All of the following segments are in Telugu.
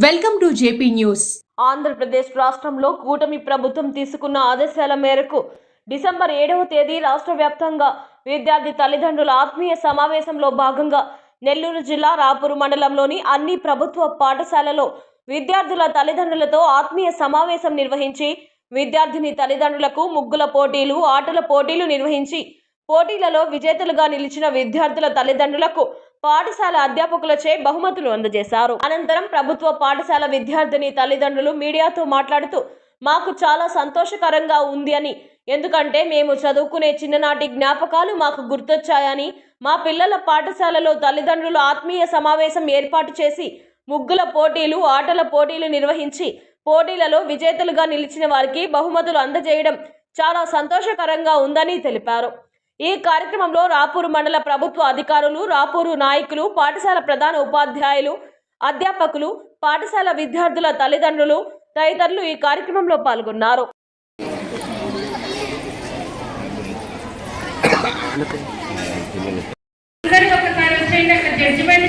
Welcome to JP news Andhra Pradesh రాష్ట్రంలో కూటమి ప్రభుత్వం తీసుకున్న ఆదేశాల మేరకు డిసెంబర్ ఏడవ తేదీ రాష్ట్ర వ్యాప్తంగా విద్యార్థి తల్లిదండ్రుల ఆత్మీయ సమావేశంలో భాగంగా నెల్లూరు జిల్లా రాపూరు మండలంలోని అన్ని ప్రభుత్వ పాఠశాలలో విద్యార్థుల తల్లిదండ్రులతో ఆత్మీయ సమావేశం నిర్వహించి విద్యార్థిని తల్లిదండ్రులకు ముగ్గుల పోటీలు ఆటల పోటీలు నిర్వహించి పోటీలలో విజేతలుగా నిలిచిన విద్యార్థుల తల్లిదండ్రులకు పాఠశాల అధ్యాపకులచే బహుమతులు అందజేశారు. అనంతరం ప్రభుత్వ పాఠశాల విద్యార్థిని తల్లిదండ్రులు మీడియాతో మాట్లాడుతూ మాకు చాలా సంతోషకరంగా ఉంది అని. ఎందుకంటే మేము చదువుకునే చిన్ననాటి జ్ఞాపకాలు మాకు గుర్తొచ్చాయని. మా పిల్లల పాఠశాలలో తల్లిదండ్రులు ఆత్మీయ సమావేశం ఏర్పాటు చేసి ముగ్గుల పోటీలు ఆటల పోటీలు నిర్వహించి పోటీలలో విజేతలుగా నిలిచిన వారికి బహుమతులు అందజేయడం చాలా సంతోషకరంగా ఉందని తెలిపారు. ఈ కార్యక్రమంలో రాపూరు మండల ప్రభుత్వ అధికారులు రాపూరు నాయకులు పాఠశాల ప్రధాన ఉపాధ్యాయులు అధ్యాపకులు పాఠశాల విద్యార్థుల తల్లిదండ్రులు తదితరులు ఈ కార్యక్రమంలో పాల్గొన్నారు. Judgement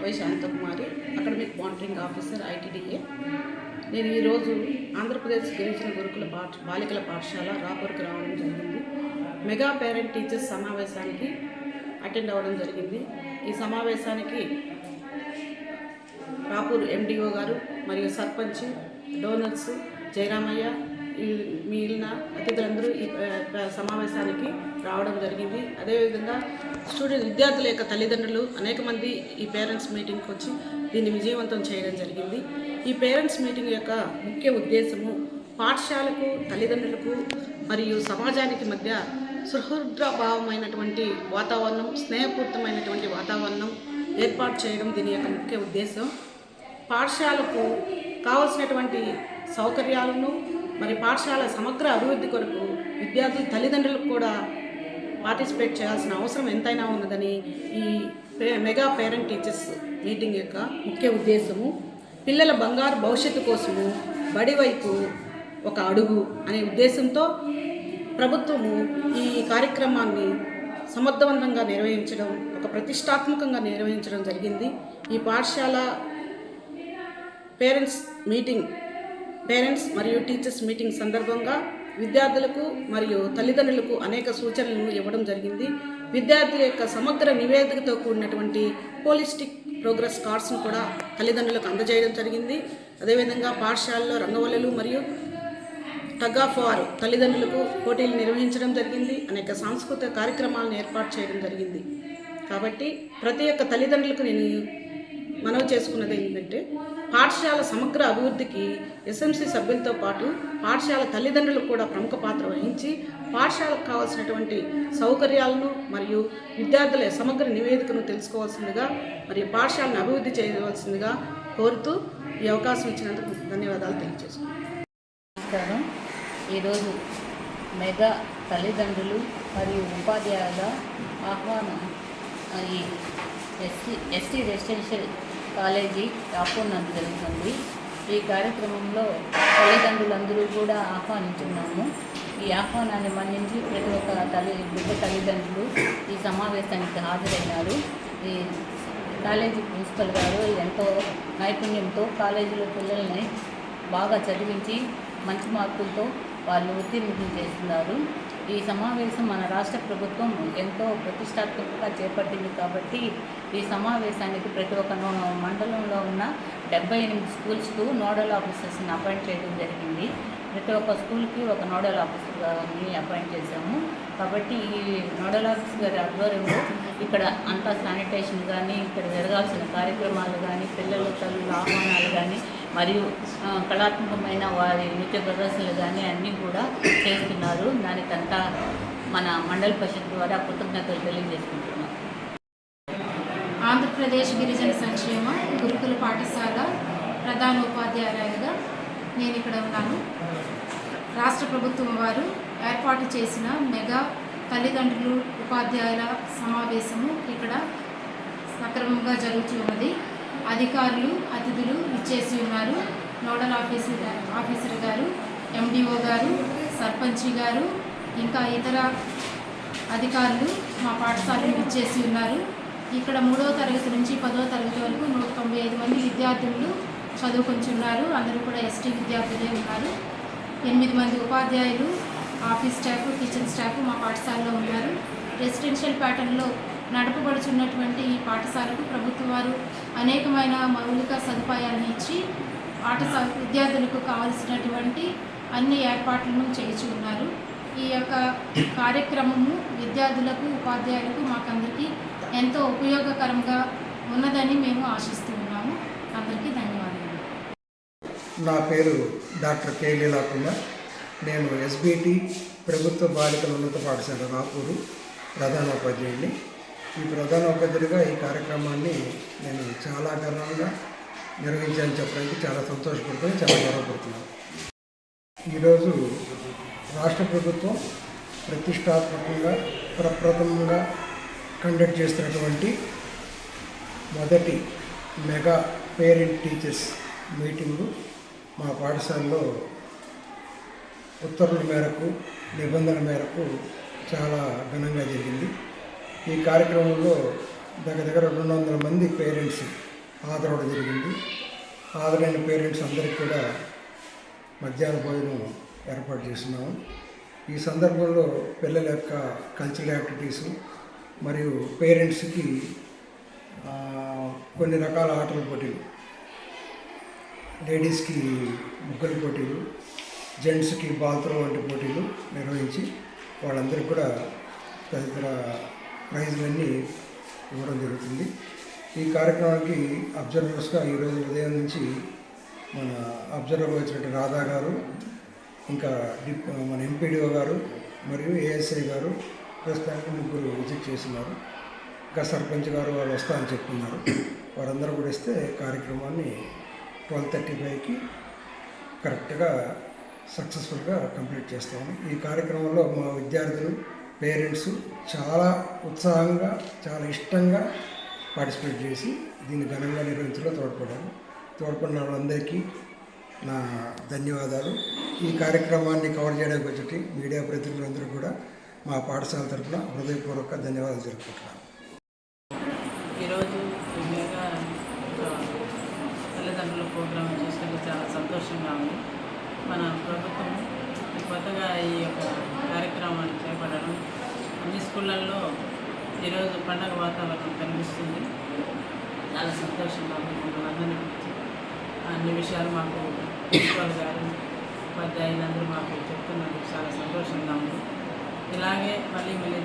why Shanthakumari academic monitoring officer ITDA నేను ఈరోజు ఆంధ్రప్రదేశ్ గిరిజన గురుకుల పాఠ బాలికల పాఠశాల రాపూర్కి రావడం జరిగింది. మెగా పేరెంట్ టీచర్స్ సమావేశానికి అటెండ్ అవ్వడం జరిగింది. ఈ సమావేశానికి రాపూర్ ఎండిఓ గారు మరియు సర్పంచ్ డోనట్స్ జయరామయ్య మిగిలిన అతిథులందరూ ఈ సమావేశానికి రావడం జరిగింది. అదేవిధంగా స్టూడెంట్ విద్యార్థుల యొక్క తల్లిదండ్రులు అనేక మంది ఈ పేరెంట్స్ మీటింగ్కి వచ్చి దీన్ని విజయవంతం చేయడం జరిగింది. ఈ పేరెంట్స్ మీటింగ్ యొక్క ముఖ్య ఉద్దేశము పాఠశాలకు తల్లిదండ్రులకు మరియు సమాజానికి మధ్య సుహృద్భావమైనటువంటి వాతావరణం స్నేహపూరితమైనటువంటి వాతావరణం ఏర్పాటు చేయడం దీని యొక్క ముఖ్య ఉద్దేశం. పాఠశాలకు కావలసినటువంటి సౌకర్యాలను మరి పాఠశాల సమగ్ర అభివృద్ధి కొరకు విద్యార్థుల తల్లిదండ్రులకు కూడా పార్టిసిపేట్ చేయాల్సిన అవసరం ఎంతైనా ఉన్నదని ఈ పే- మెగా పేరెంట్ టీచర్స్ మీటింగ్ యొక్క ముఖ్య ఉద్దేశము. పిల్లల బంగారు భవిష్యత్తు కోసము బడివైపు ఒక అడుగు అనే ఉద్దేశంతో ప్రభుత్వము ఈ కార్యక్రమాన్ని సమర్థవంతంగా నిర్వహించడం ఒక ప్రతిష్టాత్మకంగా నిర్వహించడం జరిగింది. ఈ పాఠశాల పేరెంట్స్ మీటింగ్ పేరెంట్స్ మరియు టీచర్స్ మీటింగ్ సందర్భంగా విద్యార్థులకు మరియు తల్లిదండ్రులకు అనేక సూచనలను ఇవ్వడం జరిగింది. విద్యార్థుల యొక్క సమగ్ర నివేదికతో కూడినటువంటి పోలిస్టిక్ ప్రోగ్రెస్ కార్డ్స్ను కూడా తల్లిదండ్రులకు అందజేయడం జరిగింది. అదేవిధంగా పాఠశాలలో రంగవల్లులు మరియు టగ్ ఆఫ్ వార్ తల్లిదండ్రులకు పోటీలు నిర్వహించడం జరిగింది. అనేక సాంస్కృతిక కార్యక్రమాలను ఏర్పాటు చేయడం జరిగింది. కాబట్టి ప్రతి ఒక్క తల్లిదండ్రులకు నేను మనవి చేసుకున్నది ఏంటంటే పాఠశాల సమగ్ర అభివృద్ధికి ఎస్ఎంసీ సభ్యులతో పాటు పాఠశాల తల్లిదండ్రులు కూడా ప్రముఖ పాత్ర వహించి పాఠశాలకు కావాల్సినటువంటి సౌకర్యాలను మరియు విద్యార్థుల సమగ్ర నివేదికను తెలుసుకోవాల్సిందిగా మరియు పాఠశాలను అభివృద్ధి చేయవలసిందిగా కోరుతూ ఈ అవకాశం ఇచ్చినందుకు ధన్యవాదాలు తెలియజేసుకున్నాను నమస్కారం. ఈరోజు మెగా తల్లిదండ్రులు మరియు ఉపాధ్యాయుల ఆహ్వానం ఈ SC ST residential college Rapur జరుగుతుంది ఈ కార్యక్రమంలో తల్లిదండ్రులందరూ కూడా ఆహ్వానించున్నాము. ఈ ఆహ్వానాన్ని మన్నించి ప్రతి ఒక్క తల్లి బిడ్డ తల్లిదండ్రులు ఈ సమావేశానికి హాజరైనారు. ఈ కాలేజీ ప్రిన్సిపల్ గారు ఎంతో నైపుణ్యంతో కాలేజీలో పిల్లల్ని బాగా చదివించి మంచి మార్కులతో వాళ్ళు ఉత్తీర్ణులు చేస్తున్నారు. ఈ సమావేశం మన రాష్ట్ర ప్రభుత్వం ఎంతో ప్రతిష్టాత్మకంగా చేపట్టింది కాబట్టి ఈ సమావేశానికి ప్రతి ఒక్క మండలంలో ఉన్న డెబ్బై ఎనిమిది స్కూల్స్కు నోడల్ ఆఫీసర్స్ని అపాయింట్ చేయడం జరిగింది. ప్రతి ఒక్క స్కూల్కి ఒక నోడల్ ఆఫీసర్ గారిని అపాయింట్ చేశాము. కాబట్టి ఈ నోడల్ ఆఫీసర్ గారి ఆధ్వర్యంలో ఇక్కడ అంతా శానిటేషన్ కానీ ఇక్కడ జరగాల్సిన కార్యక్రమాలు కానీ పిల్లల తల్లుల ఆహ్వానాలు కానీ మరియు కళాత్మకమైన వారి నృత్య ప్రదర్శనలు కానీ అన్నీ కూడా చేస్తున్నారు. దానికంతా మన మండల పరిషత్ ద్వారా కృతజ్ఞతలు తెలియజేసుకుంటున్నాం. ఆంధ్రప్రదేశ్ గిరిజన సంక్షేమ గురుకుల పాఠశాల ప్రధాన ఉపాధ్యాయురాలుగా నేను ఇక్కడ ఉన్నాను. రాష్ట్ర ప్రభుత్వం వారు ఏర్పాటు చేసిన మెగా తల్లిదండ్రులు ఉపాధ్యాయుల సమావేశము ఇక్కడ సక్రమంగా జరుగుతున్నది. అధికారులు అతిథులు ఇచ్చేసి ఉన్నారు. నోడల్ ఆఫీసర్ ఆఫీసర్ గారు ఎండిఓ గారు సర్పంచి గారు ఇంకా ఇతర అధికారులు మా పాఠశాలను ఇచ్చేసి ఉన్నారు. ఇక్కడ మూడవ తరగతి నుంచి పదవ తరగతి వరకు నూట తొంభై ఐదు మంది విద్యార్థులు చదువుకుంటున్నారు. అందరూ కూడా ఎస్టీ విద్యార్థులే ఉన్నారు. ఎనిమిది మంది ఉపాధ్యాయులు ఆఫీస్ స్టాఫ్ కిచెన్ స్టాఫ్ మా పాఠశాలలో ఉన్నారు. రెసిడెన్షియల్ ప్యాటర్న్లో నడపబడుచున్నటువంటి ఈ పాఠశాలకు ప్రభుత్వ వారు అనేకమైన మౌలిక సదుపాయాలను ఇచ్చి పాఠశాల విద్యార్థులకు కావలసినటువంటి అన్ని ఏర్పాట్లను చేయించి ఉన్నారు. ఈ యొక్క కార్యక్రమము విద్యార్థులకు ఉపాధ్యాయులకు మాకందరికీ ఎంతో ఉపయోగకరంగా ఉన్నదని మేము ఆశిస్తూ ఉన్నాము. అందరికీ ధన్యవాదాలు. నా పేరు డాక్టర్ కే. లీలా నేను ఎస్బిటి ప్రభుత్వ బాలికల ఉన్నత పాఠశాల రాపూరు ప్రధానోపాధ్యాయుడిని. ఈ ప్రధానోపాధ్యాయుడిగా ఈ కార్యక్రమాన్ని నేను చాలా ఘనంగా నిర్వహించాలని చెప్పడానికి చాలా సంతోషపడుతున్నాను చాలా గర్వపడుతున్నాను. ఈరోజు రాష్ట్ర ప్రభుత్వం ప్రతిష్టాత్మకంగా ప్రప్రథమంగా కండక్ట్ చేస్తున్నటువంటి మొదటి మెగా పేరెంట్ టీచర్స్ మీటింగు మా పాఠశాలలో ఉత్తర్వుల మేరకు నిబంధనల మేరకు చాలా ఘనంగా జరిగింది. ఈ కార్యక్రమంలో దగ్గర దగ్గర రెండు వందల మంది పేరెంట్స్ ఆదరవడం జరిగింది. ఆదరైన పేరెంట్స్ అందరికీ కూడా మధ్యాహ్న భోజనం ఏర్పాటు చేస్తున్నాము. ఈ సందర్భంలో పిల్లల యొక్క కల్చరల్ యాక్టివిటీస్ మరియు పేరెంట్స్కి కొన్ని రకాల ఆటల పోటీలు లేడీస్కి ముగ్గుల పోటీలు జెంట్స్కి బాత్రూమ్ వంటి పోటీలు నిర్వహించి వాళ్ళందరికీ కూడా తదితర ప్రైజ్లన్నీ ఇవ్వడం జరుగుతుంది. ఈ కార్యక్రమానికి అబ్జర్వర్స్గా ఈరోజు ఉదయం నుంచి మన అబ్జర్వర్ వచ్చినట్టు రాధా గారు ఇంకా డిప్ మన ఎంపీడీఓ గారు మరియు ఏఎస్ఐ గారు ప్రస్తుతానికి ముగ్గురు విజిట్ చేస్తున్నారు. ఇంకా సర్పంచ్ గారు వాళ్ళు వస్తారని చెప్తున్నారు. వారందరూ కూడా ఇస్తే కార్యక్రమాన్ని ట్వెల్వ్ థర్టీ ఫైవ్కి కరెక్ట్గా సక్సెస్ఫుల్గా కంప్లీట్ చేస్తాము ఈ కార్యక్రమంలో మా విద్యార్థులు పేరెంట్స్ చాలా ఉత్సాహంగా చాలా ఇష్టంగా పార్టిసిపేట్ చేసి దీన్ని ఘనంగా నిర్వహించడంలో తోడ్పడారు తోడ్పడిన వాళ్ళందరికీ నా ధన్యవాదాలు. ఈ కార్యక్రమాన్ని కవర్ చేయడానికి వచ్చి మీడియా ప్రతినిధులందరూ కూడా మా పాఠశాల తరఫున హృదయపూర్వక ధన్యవాదాలు జరుపుకుంటున్నాను ఈరోజు తల్లిదండ్రుల ప్రోగ్రాం చూస్తుంటే చాలా సంతోషంగా ఉంది. మన ప్రభుత్వం కొత్తగా ఈ యొక్క కార్యక్రమాన్ని చేపట్టడం అన్ని స్కూళ్ళల్లో ఈరోజు పండగ వాతావరణం కనిపిస్తుంది. చాలా సంతోషంగా ఉంది. మమ్మల్ని అన్ని విషయాలు మాకు ప్రిన్సిపాల్ గారు ఉపాధ్యాయులందరూ మాకు చెప్తున్నందుకు చాలా సంతోషంగా ఉంది. ఇలాగే మళ్ళీ మళ్ళీ